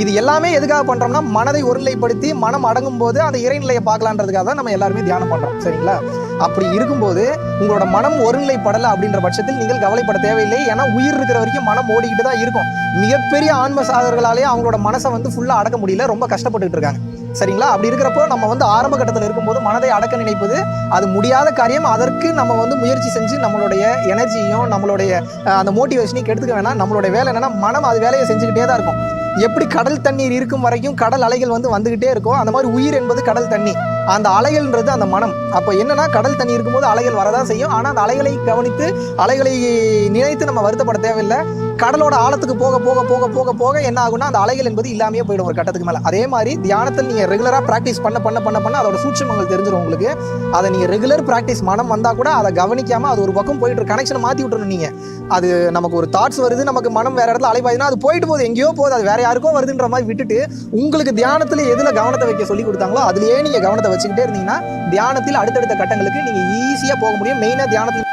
இது எல்லாமே எதுக்காக பண்றோம்னா மனதை ஒருநிலைப்படுத்தி மனம் அடங்கும் போது அந்த இறைநிலையை பார்க்கலான்றதுக்காக தான் நம்ம எல்லாருமே தியானம் பண்றோம். சரிங்களா? அப்படி இருக்கும்போது உங்களோட மனம் ஒருநிலைப்படலை அப்படின்ற பட்சத்தில் நீங்கள் கவலைப்பட தேவையில்லை. ஏன்னா உயிர் இருக்கிற வரைக்கும் மனம் ஓடிக்கிட்டு தான் இருக்கும். மிகப்பெரிய ஆன்ம சாதகர்களாலே அவங்களோட மனசை வந்து ஃபுல்லாக அடக்க முடியல. ரொம்ப கஷ்டப்பட்டுட்டு இருக்காங்க. சரிங்களா? அப்படி இருக்கிறப்போ நம்ம வந்து ஆரம்ப கட்டத்தில் இருக்கும்போது மனதை அடக்க நினைப்பது அது முடியாத காரியம். அதற்கு நம்ம வந்து முயற்சி செஞ்சு நம்மளுடைய எனர்ஜியும் நம்மளுடைய அந்த மோட்டிவேஷனையும் கெடுத்துக்க வேணாம். நம்மளுடைய வேலை என்னன்னா மனம் அது வேலையை செஞ்சுக்கிட்டே தான் இருக்கும். எப்படி கடல் தண்ணீர் இருக்கும் வரைக்கும் கடல் அலைகள் வந்து வந்துகிட்டே இருக்கும் அந்த மாதிரி உயிர் என்பது கடல் தண்ணி அந்த அலைகள்ன்றது அந்த மனம். அப்போ என்னன்னா கடல் தண்ணி இருக்கும்போது அலைகள் வரதான் செய்யும். ஆனால் அந்த அலைகளை கவனித்து அலைகளை நினைத்து நம்ம வருத்தப்பட தேவையில்லை. கடலோட ஆழத்துக்கு போக போக போக போக போக என்ன ஆகும்னா அந்த அலைகள் என்பது இல்லாமையே போயிடும் ஒரு கட்டத்துக்கு மேலே. அதே மாதிரி தியானத்தில் நீங்கள் ரெகுலராக ப்ராக்டிஸ் பண்ண பண்ண பண்ண பண்ண அதோட சூட்சமங்கள் தெரிஞ்சிடும் உங்களுக்கு. அதை நீங்கள் ரெகுலர் ப்ராக்டிஸ் மனம் வந்தால் கூட அதை கவனிக்காமல் அது ஒரு பக்கம் போயிட்டு கனெக்ஷனை மாற்றி விட்டுறணும் நீங்கள் அது நமக்கு ஒரு தாட்ஸ் வருது நமக்கு மனம் வேறு இடத்துல அலைப்பாதுன்னா அது போயிட்டு போகுது எங்கேயோ போகுது அது வேற யாருக்கோ வருதுன்ற மாதிரி விட்டுட்டு உங்களுக்கு தியானத்தில் எதில் கவனத்தை வைக்க சொல்லி கொடுத்தாங்களோ அதுலேயே நீங்கள் கவனத்தை வச்சுக்கிட்டே இருந்தீங்கன்னா தியானத்தில் அடுத்தடுத்த கட்டங்களுக்கு நீங்கள் ஈஸியாக போக முடியும். மெயினாக தியானத்தில்